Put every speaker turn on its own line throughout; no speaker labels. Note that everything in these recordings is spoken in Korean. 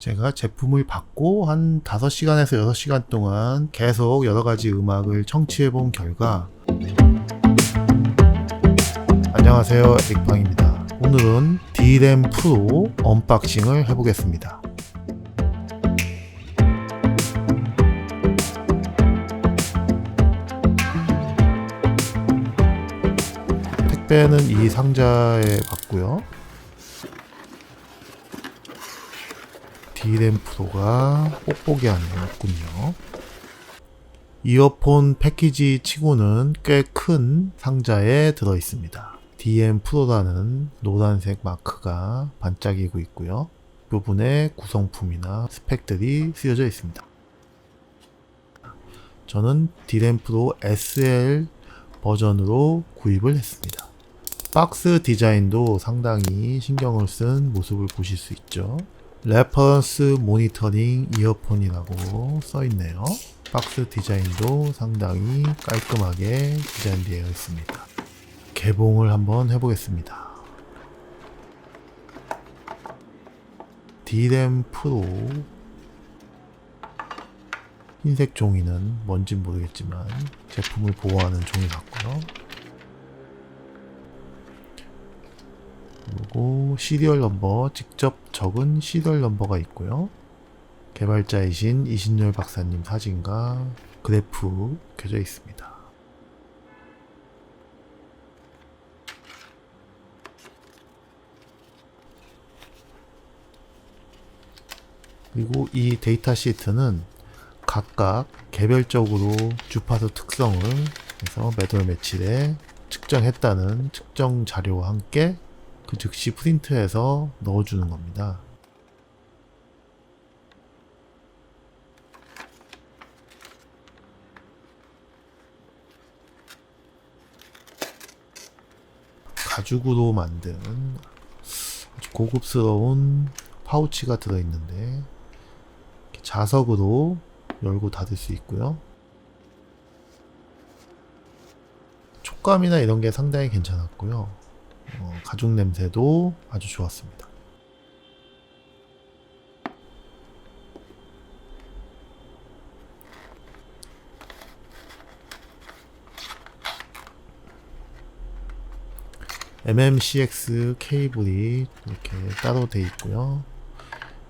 제가 제품을 받고 한 5시간에서 6시간 동안 계속 여러 가지 음악을 청취해 본 결과 안녕하세요 에릭방입니다. 오늘은 D램 프로 언박싱을 해보겠습니다. 택배는 이 상자에 받고요 D램 프로가 뽁뽁이 안에 있군요. 이어폰 패키지 치고는 꽤 큰 상자에 들어 있습니다. DM 프로라는 노란색 마크가 반짝이고 있고요. 부분에 구성품이나 스펙들이 쓰여져 있습니다. 저는 D램 프로 SL 버전으로 구입을 했습니다. 박스 디자인도 상당히 신경을 쓴 모습을 보실 수 있죠. 레퍼런스 모니터링 이어폰이라고 써있네요. 박스 디자인도 상당히 깔끔하게 디자인되어 있습니다. 개봉을 한번 해보겠습니다. D램 프로 흰색 종이는 뭔지 모르겠지만 제품을 보호하는 종이 같고요. 그리고 시리얼 넘버 직접 적은 시리얼 넘버가 있고요. 개발자이신 이신열 박사님 사진과 그래프 켜져 있습니다. 그리고 이 데이터 시트는 각각 개별적으로 주파수 특성을 해서 매달 며칠에 측정했다는 측정 자료와 함께 그 즉시 프린트해서 넣어주는 겁니다. 가죽으로 만든 아주 고급스러운 파우치가 들어있는데 자석으로 열고 닫을 수 있고요. 촉감이나 이런 게 상당히 괜찮았고요. 어, 가죽 냄새도 아주 좋았습니다. MMCX 케이블이 이렇게 따로 돼 있고요.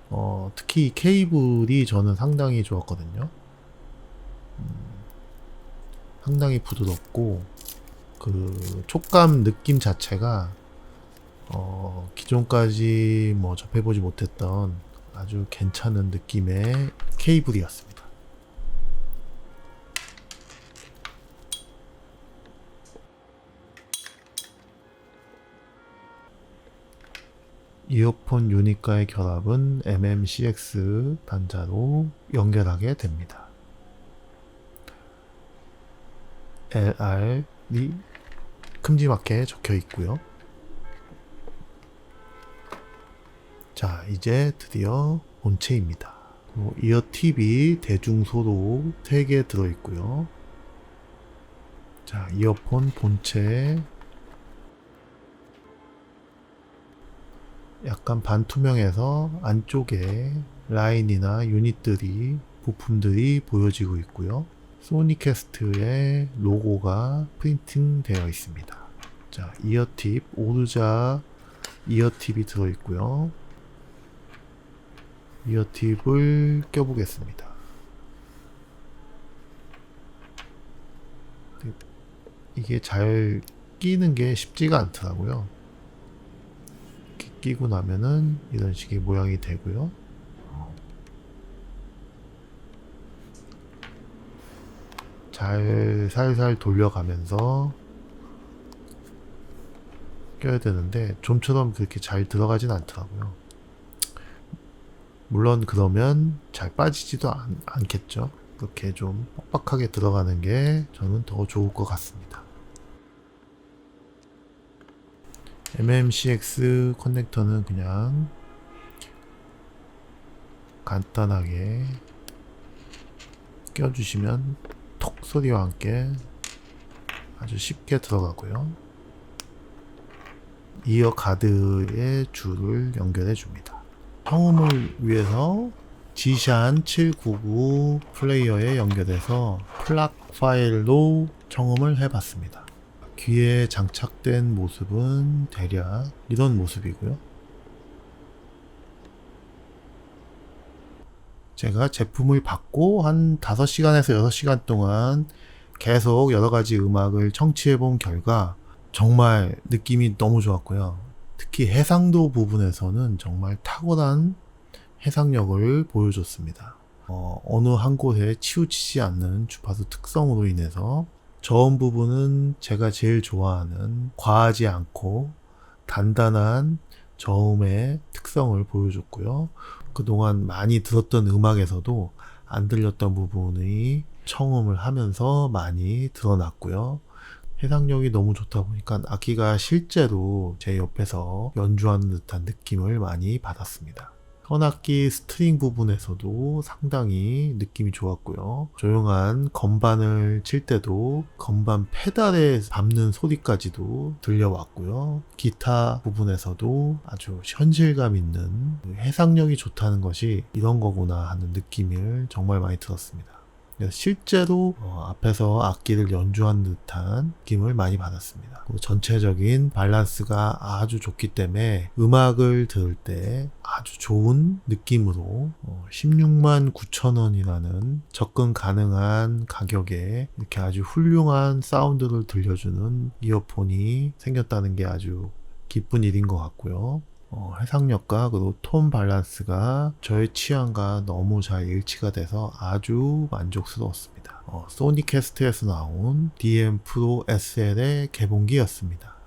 어, 특히 이 케이블이 저는 상당히 좋았거든요. 음, 상당히 부드럽고 그 촉감 느낌 자체가 어, 기존까지 뭐 접해보지 못했던 아주 괜찮은 느낌의 케이블이었습니다. 이어폰 유닛과의 결합은 MMCX 단자로 연결하게 됩니다. LR이 큼지막하게 적혀 있고요. 자, 이제 드디어 본체입니다. 이어 팁이 대중소로 3개 들어있고요. 자, 이어폰 본체 약간 반투명해서 안쪽에 라인이나 유닛들이 부품들이 보여지고 있고요. 소니캐스트의 로고가 프린팅 되어 있습니다. 자, 이어팁, 오르자 이어팁이 들어있고요. 이어팁을 껴보겠습니다. 이게 잘 끼는 게 쉽지가 않더라고요. 끼고 나면은 이런 식의 모양이 되고요. 잘 살살 돌려가면서 껴야 되는데 좀처럼 그렇게 잘 들어가진 않더라고요. 물론 그러면 잘 빠지지도 않, 않겠죠. 그렇게 좀 빡빡하게 들어가는 게 저는 더 좋을 것 같습니다. MMCX 커넥터는 그냥 간단하게 껴주시면 톡 소리와 함께 아주 쉽게 들어가고요. 이어 가드에 줄을 연결해 줍니다. 청음을 위해서 지샨 799 플레이어에 연결해서 플락 파일로 청음을 해봤습니다. 귀에 장착된 모습은 대략 이런 모습이고요. 제가 제품을 받고 한 5시간에서 6시간 동안 계속 여러 가지 음악을 청취해 본 결과 정말 느낌이 너무 좋았고요. 특히 해상도 부분에서는 정말 탁월한 해상력을 보여줬습니다. 어, 어느 한 곳에 치우치지 않는 주파수 특성으로 인해서 저음 부분은 제가 제일 좋아하는 과하지 않고 단단한 저음의 특성을 보여줬고요. 그동안 많이 들었던 음악에서도 안 들렸던 부분이 청음을 하면서 많이 드러났고요. 해상력이 너무 좋다 보니까 악기가 실제로 제 옆에서 연주하는 듯한 느낌을 많이 받았습니다. 현악기 스트링 부분에서도 상당히 느낌이 좋았고요. 조용한 건반을 칠 때도 건반 페달에 밟는 소리까지도 들려왔고요. 기타 부분에서도 아주 현실감 있는 해상력이 좋다는 것이 이런 거구나 하는 느낌을 정말 많이 들었습니다. 실제로 어, 앞에서 악기를 연주한 듯한 느낌을 많이 받았습니다. 전체적인 밸런스가 아주 좋기 때문에 음악을 들을 때 아주 좋은 느낌으로 어, 16만 9천 원이라는 접근 가능한 가격에 이렇게 아주 훌륭한 사운드를 들려주는 이어폰이 생겼다는 게 아주 기쁜 일인 것 같고요. 어, 해상력과 그리고 톤 밸런스가 저의 취향과 너무 잘 일치가 돼서 아주 만족스러웠습니다. 어, 소니 캐스트에서 나온 DM 프로 SL의 개봉기였습니다.